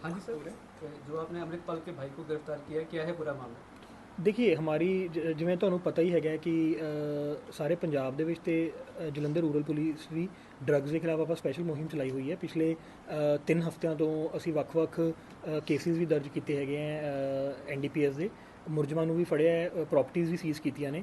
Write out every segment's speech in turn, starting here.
हाँ जी सर जो आपने अमृतपाल के भाई को गिरफ्तार किया है, क्या है पूरा मामला ਦੇਖੀਏ ਹਮਾਰੀ ਜ- ਜਿਵੇਂ ਤੁਹਾਨੂੰ ਪਤਾ ਹੀ ਹੈਗਾ ਕਿ ਅ, ਸਾਰੇ ਪੰਜਾਬ ਦੇ ਵਿੱਚ ਤੇ ਅ, ਜਲੰਧਰ ਰੂਰਲ ਪੁਲਿਸ ਵੀ ਡਰੱਗਸ ਦੇ ਖਿਲਾਫ ਆਪਾਂ ਸਪੈਸ਼ਲ ਮੁਹਿੰਮ ਚਲਾਈ ਹੋਈ ਹੈ ਪਿਛਲੇ 3 ਹਫ਼ਤਿਆਂ ਤੋਂ ਅਸੀਂ ਵੱਖ-ਵੱਖ ਕੇਸਿਸ ਵੀ ਦਰਜ ਕੀਤੇ ਹੈਗੇ ਆ ਐਨਡੀਪੀਐਸ ਦੇ ਮੁਰਜਮਾਂ ਨੂੰ ਵੀ ਫੜਿਆ ਹੈ ਪ੍ਰਾਪਰਟੀਆਂ ਵੀ ਸੀਜ਼ ਕੀਤੀਆਂ ਨੇ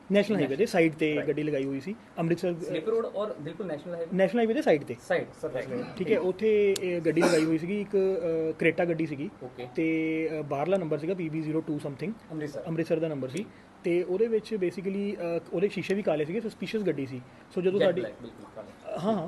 ਨੈਸ਼ਨਲ ਹਾਈਵੇ ਦੇ ਸਾਈਡ ਤੇ ਗੱਡੀ ਲਗਾਈ ਹੋਈ ਸੀ ਅੰਮ੍ਰਿਤਸਰ ਸਲੀਪਰ ਰੋਡ ਔਰ ਬਿਲਕੁਲ ਨੈਸ਼ਨਲ ਹਾਈਵੇ ਨੈਸ਼ਨਲ ਹਾਈਵੇ ਦੇ ਸਾਈਡ ਤੇ। ਸਾਈਡ ਸਰ ਠੀਕ ਹੈ ਉੱਥੇ ਗੱਡੀ ਲਗਾਈ ਹੋਈ ਸੀਗੀ ਇੱਕ ਕਰੇਟਾ ਗੱਡੀ ਸੀਗੀ। ਤੇ ਬਾਹਰਲਾ ਨੰਬਰ ਸੀਗਾ PB02 ਸਮਥਿੰਗ ਅੰਮ੍ਰਿਤਸਰ। ਦਾ ਨੰਬਰ ਸੀ। ਤੇ ਉਹਦੇ ਵਿੱਚ ਬੇਸਿਕਲੀ ਉਹਦੇ ਸ਼ੀਸ਼ੇ ਵੀ ਕਾਲੇ ਸੀਗੇ ਸਸਪੀਸ਼ੀਅਸ ਗੱਡੀ ਸੀ। ਸੋ ਜਦੋਂ ਸਾਡੀ ਹਾਂ।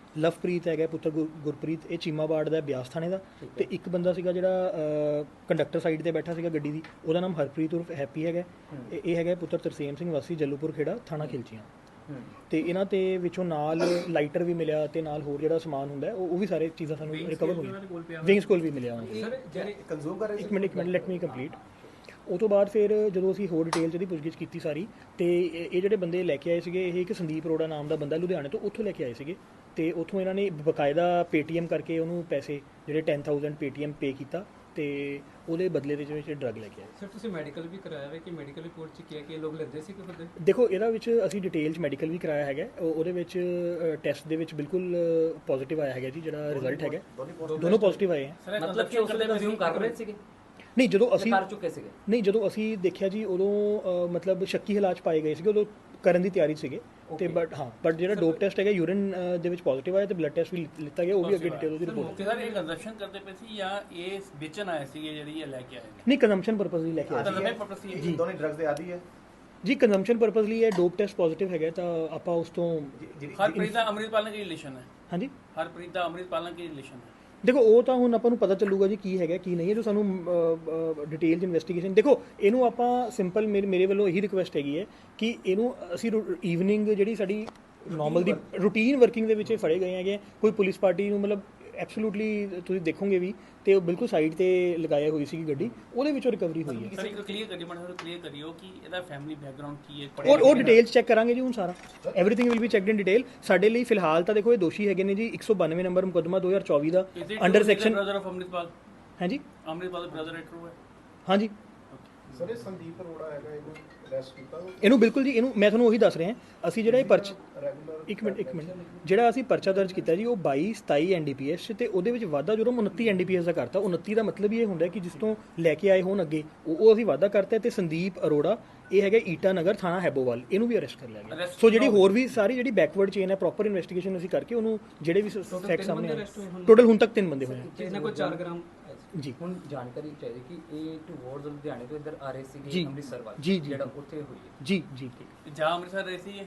ਲਵਪ੍ਰੀਤ ਹੈਗਾ ਪੁੱਤਰ ਗੁਰ- ਗੁਰਪ੍ਰੀਤ ਇਹ ਚੀਮਾਬਾੜ ਦਾ ਹੈ, ਬਿਆਸ ਥਾਣੇ ਦਾ। ਤੇ ਇੱਕ ਬੰਦਾ ਸੀਗਾ ਜਿਹੜਾ ਕੰਡਕਟਰ ਸਾਈਡ ਤੇ ਬੈਠਾ ਸੀਗਾ ਗੱਡੀ ਦੀ ਉਹਦਾ ਨਾਮ ਹਰਪ੍ਰੀਤ ਉਰਫ ਹੈਪੀ ਹੈਗਾ। ਇਹ- ਇਹ ਹੈਗਾ ਪੁੱਤਰ ਤਰਸੇਮ ਸਿੰਘ ਵਾਸੀ ਜੱਲੂਪੁਰ ਖੇੜਾ ਥਾਣਾ ਖਿਲਚੀਆਂ। ਤੇ ਇਹਨਾਂ ਤੇ ਵਿੱਚੋਂ ਨਾਲ ਲਾਈਟਰ ਵੀ ਮਿਲਿਆ ਤੇ ਨਾਲ ਹੋਰ ਜਿਹੜਾ ਸਮਾਨ ਹੁੰਦਾ ਹੈ, ਉਹ ਉਹ ਵੀ ਸਾਰੇ ਚੀਜ਼ਾਂ ਸਾਨੂੰ ਰਿਕਵਰ ਹੋਈਆਂ ਵਿੰਗਸ ਕੋਲ ਵੀ ਮਿਲਿਆ ਉਹਨਾਂ ਨੂੰ। सर ਜਿਹੜੇ ਕੰਜ਼ੂਮ ਕਰ ਰਹੇ ਇੱਕ ਮਿੰਟ ਇੱਕ ਮਿੰਟ ਲੈਟ ਮੀ ਕੰਪਲੀਟ ਉਹ ਤੋਂ ਬਾਅਦ ਫਿਰ ਜਦੋਂ ਅਸੀਂ ਹੋਰ ਡਿਟੇਲ ਚ ਇਹਦੀ ਪੁੱਛਗਿੱਛ ਕੀਤੀ ਸਾਰੀ ਤੇ ਇਹ ਜਿਹੜੇ ਬੰਦੇ ਲੈ ਕੇ ਆਏ ਸੀਗੇ ਇਹ ਇੱਕ ਸੰਦੀਪ ਅਰੋੜਾ ਨਾਮ ਦਾ ਬੰਦਾ ਲੁਧਿਆਣੇ ਤੋਂ ਉੱਥੋਂ ਲੈ ਕੇ ਆਏ ਸੀਗੇ। ਤੇ ਉੱਥੋਂ ਇਹਨਾਂ ਨੇ ਬਕਾਇਦਾ ਪੇਟੀਐਮ ਕਰਕੇ ਉਹਨੂੰ ਪੈਸੇ ਜਿਹੜੇ 10000 ਪੇਟੀਐਮ ਪੇ ਕੀਤਾ ਤੇ ਉਹਦੇ ਬਦਲੇ ਦੇ ਵਿੱਚ ਡਰੱਗ ਲੈ ਕੇ ਆਏ। ਸਰ ਤੁਸੀਂ ਮੈਡੀਕਲ ਵੀ ਕਰਾਇਆ ਹੋਇਆ ਕਿ ਮੈਡੀਕਲ ਰਿਪੋਰਟ ਚ ਕੀ ਹੈ ਕਿ ਇਹ ਲੋਕ ਲੈਂਦੇ ਸੀ ਕਿ ਬੰਦੇ? ਦੇਖੋ ਇਹਦਾ ਵਿੱਚ ਅਸੀਂ ਡਿਟੇਲ ਚ ਮੈਡੀਕਲ ਵੀ ਕਰਾਇਆ ਹੈਗਾ। ਉਹਦੇ ਵਿੱਚ ਟੈਸਟ ਦੇ ਵਿੱਚ ਬਿਲਕੁਲ ਪੋਜ਼ਿਟਿਵ ਆਇਆ ਹੈਗਾ ਜੀ ਜਿਹੜਾ ਰਿਜ਼ਲਟ ਹੈਗਾ। ਦੋਨੋਂ ਪੋਜ਼ਿਟਿਵ ਆਏ ਹੈ ਮਤਲਬ ਕਿ ਉਸ ਦੇ ਕੰਜ਼ਿਊਮ ਕਰ ਰਹੇ ਸੀਗੇ। ਨਹੀਂ ਜਦੋਂ ਅਸੀਂ ਕਰ ਚੁੱਕੇ ਸੀਗੇ। ਨਹੀਂ ਜਦੋਂ ਅਸੀਂ ਦੇਖਿਆ ਜੀ ਉਦੋਂ ਅ, ਮਤਲਬ ਸ਼ੱਕੀ ਹਾਲਾਤ ਪਾਏ ਗਏ ਸੀਗੇ ਉਦੋਂ ਕਰਨ ਦੀ ਤਿਆਰੀ ਸੀਗੇ। ਤੇ ਬਟ ਹਾਂ ਬਟ ਜਿਹੜਾ ਡੋਪ ਟੈਸਟ ਹੈਗਾ ਯੂਰਿਨ ਦੇ ਵਿੱਚ ਪੋਜ਼ਿਟਿਵ ਆਇਆ ਤੇ ਬਲੱਡ ਟੈਸਟ ਵੀ ਲਿ- ਲਿੱਤਾ ਗਿਆ ਉਹ ਵੀ ਅੱਗੇ ਡਿਟੇਲ ਉਹਦੀ ਰਿਪੋਰਟ ਮੁਕਤਦਾਰ ਇਹ ਕੰਜ਼ਪਸ਼ਨ ਕਰਦੇ ਪਏ ਸੀ ਜਾਂ ਇਹ ਵੇਚਣ ਆਏ ਸੀਗੇ ਜਿਹੜੀ ਇਹ ਲੈ ਕੇ ਆਏ ਨੇ? ਨਹੀਂ ਕੰਜ਼ੰਪਸ਼ਨ ਪਰਪਸ ਲਈ ਲੈ ਕੇ ਆਏ ਤਾਂ ਲੰਬੇ ਪਰਪਸ ਸੀ ਇਹ। ਦੋਨੇ ਡਰੱਗਸ ਦੇ ਆਦੀ ਹੈ। ਜੀ ਕੰਜ਼ੰਪਸ਼ਨ ਪਰਪਸ ਲਈ ਇਹ ਡੋਪ ਟੈਸਟ ਪੋਜ਼ਿਟਿਵ ਹੈਗਾ ਤਾਂ ਆਪਾਂ ਉਸ ਤੋਂ ਜਿਹੜੀ ਹਰਪ੍ਰੀਤ ਦਾ ਅੰਮ੍ਰਿਤਪਾਲ ਨਾਲ ਕੀ ਰਿਲੇਸ਼ਨ ਹੈ? ਹਾਂਜੀ? ਹਰਪ੍ਰੀਤ ਦਾ ਅੰਮ੍ਰਿਤਪਾਲ ਨਾਲ ਕੀ ਰਿਲੇਸ਼ਨ ਹੈ? ਦੇਖੋ ਉਹ ਤਾਂ ਹੁਣ ਆਪਾਂ ਨੂੰ ਪਤਾ ਚੱਲੂਗਾ ਜੀ ਕੀ ਹੈਗਾ ਕੀ ਨਹੀਂ ਹੈ ਜੋ ਸਾਨੂੰ ਡਿਟੇਲ ਚ ਇਨਵੈਸਟੀਗੇਸ਼ਨ ਦੇਖੋ ਇਹਨੂੰ ਆਪਾਂ ਸਿੰਪਲ ਮੇਰੇ ਵੱਲੋਂ ਇਹੀ ਰਿਕੁਐਸਟ ਹੈਗੀ ਹੈ ਕਿ ਇਹਨੂੰ ਅਸੀਂ ਈਵਨਿੰਗ ਜਿਹੜੀ ਸਾਡੀ ਨਾਰਮਲ ਦੀ ਰੂਟੀਨ ਵਰਕਿੰਗ ਦੇ ਵਿੱਚ ਫੜੇ ਗਏ ਹੈਗੇ ਕੋਈ ਪੁਲਿਸ ਪਾਰਟੀ ਨੂੰ ਮਤਲਬ ਐਬਸੋਲੂਟਲੀ ਤੁਸੀਂ ਦੇਖੋਗੇ ਵੀ ਤੇ ਉਹ ਬਿਲਕੁਲ ਸਾਈਡ ਤੇ ਲਗਾਇਆ ਹੋਈ ਸੀਗੀ ਗੱਡੀ ਉਹਦੇ ਵਿੱਚੋਂ ਰਿਕਵਰੀ ਹੋਈ ਹੈ। ਸਰ ਇੱਕ ਕਲੀਅਰ ਕਰੀ ਮੈਂ ਤੁਹਾਨੂੰ ਕਲੀਅਰ ਕਰਿਓ ਕਿ ਇਹਦਾ ਫੈਮਿਲੀ ਬੈਕਗ੍ਰਾਉਂਡ ਕੀ ਹੈ ਉਹ ਉਹ ਡਿਟੇਲ ਚੈੱਕ ਕਰਾਂਗੇ ਜੀ ਹੁਣ ਸਾਰਾ। Everything will be checked in detail ਸਾਡੇ ਲਈ ਫਿਲਹਾਲ ਤਾਂ ਦੇਖੋ ਇਹ ਦੋਸ਼ੀ ਹੈਗੇ ਨੇ ਜੀ 192 ਨੰਬਰ ਮੁਕੱਦਮਾ 2024 ਦਾ under section brother of Amritpal ਹਾਂਜੀ। ਅੰਮ੍ਰਿਤਪਾਲ ਦਾ ਬ੍ਰਦਰ ਹੈ ਟਰੂ ਹੈ ਹਾਂਜੀ ਸਰ ਇਹ ਸੰਦੀਪ ਅਰੋੜਾ ਹੈਗਾ ਇਹਨੂੰ ਅਰੈਸਟ ਕੀਤਾ। ਇਹਨੂੰ ਬਿਲਕੁਲ ਜੀ ਇਹਨੂੰ ਮੈਂ ਤੁਹਾਨੂੰ ਉਹੀ ਦੱਸ ਰਿਹਾ ਅਸੀਂ ਜਿਹੜਾ ਇਹ ਪਰਚ ਰੈਗੂਲਰ ਇੱਕ ਮਿੰਟ ਇੱਕ ਮਿੰਟ। ਜਿਹੜਾ ਅਸੀਂ ਪਰਚਾ ਦਰਜ ਕੀਤਾ ਜੀ ਉਹ 22 27 ਐਨਡੀਪੀਐਸ ਤੇ ਉਹਦੇ ਵਿੱਚ ਵਾਧਾ ਜੁਰਮ 29 ਐਨਡੀਪੀਐਸ ਦਾ ਕਰਤਾ 29 ਦਾ ਮਤਲਬ ਇਹ ਹੁੰਦਾ ਕਿ ਜਿਸ ਤੋਂ ਲੈ ਕੇ ਆਏ ਹੋਣ ਅੱਗੇ ਉਹ ਉਹ ਅਸੀਂ ਵਾਧਾ ਕਰਤਾ ਤੇ ਸੰਦੀਪ ਅਰੋੜਾ ਇਹ ਹੈਗਾ ਈਟਾ ਨਗਰ ਥਾਣਾ ਹੈਬੋਵਾਲ ਇਹਨੂੰ ਵੀ ਅਰੈਸਟ ਕਰ ਲਿਆ ਗਿਆ। ਸੋ ਜਿਹੜੀ ਹੋਰ ਵੀ ਸਾਰੀ ਜਿਹੜੀ ਬੈਕਵਰਡ ਚੇਨ ਹੈ ਪ੍ਰੋਪਰ ਇਨਵੈਸਟੀਗੇਸ਼ਨ ਅਸੀਂ ਕਰਕੇ ਉਹਨੂੰ ਜਿਹੜੇ ਵੀ ਫੈਕਟ ਸਾਹਮਣੇ ਆਏ। ਟੋਟਲ ਹੁਣ। ਤੱਕ ਤਿੰਨ ਬੰਦੇ ਹੋਏ ਇਹਨਾਂ ਕੋਲ 4 ਗ੍ਰਾਮ ਜੀ। ਹੁਣ ਜਾਣਕਾਰੀ ਚਾਹੀਦੀ ਕਿ ਇਹ ਟੂਵਰਡਸ ਲੁਧਿਆਣੇ ਤੋਂ ਇੱਧਰ ਆ ਰਹੇ। ਸੀਗੇ ਅੰਮ੍ਰਿਤਸਰ ਵੱਲ। ਜਿਹੜਾ ਉੱਥੇ ਹੋਈ ਹੈ। ਜੀ ਜੀ। ਜਾ ਅੰਮ੍ਰਿਤਸਰ ਰਹੇ ਸੀ ਇਹ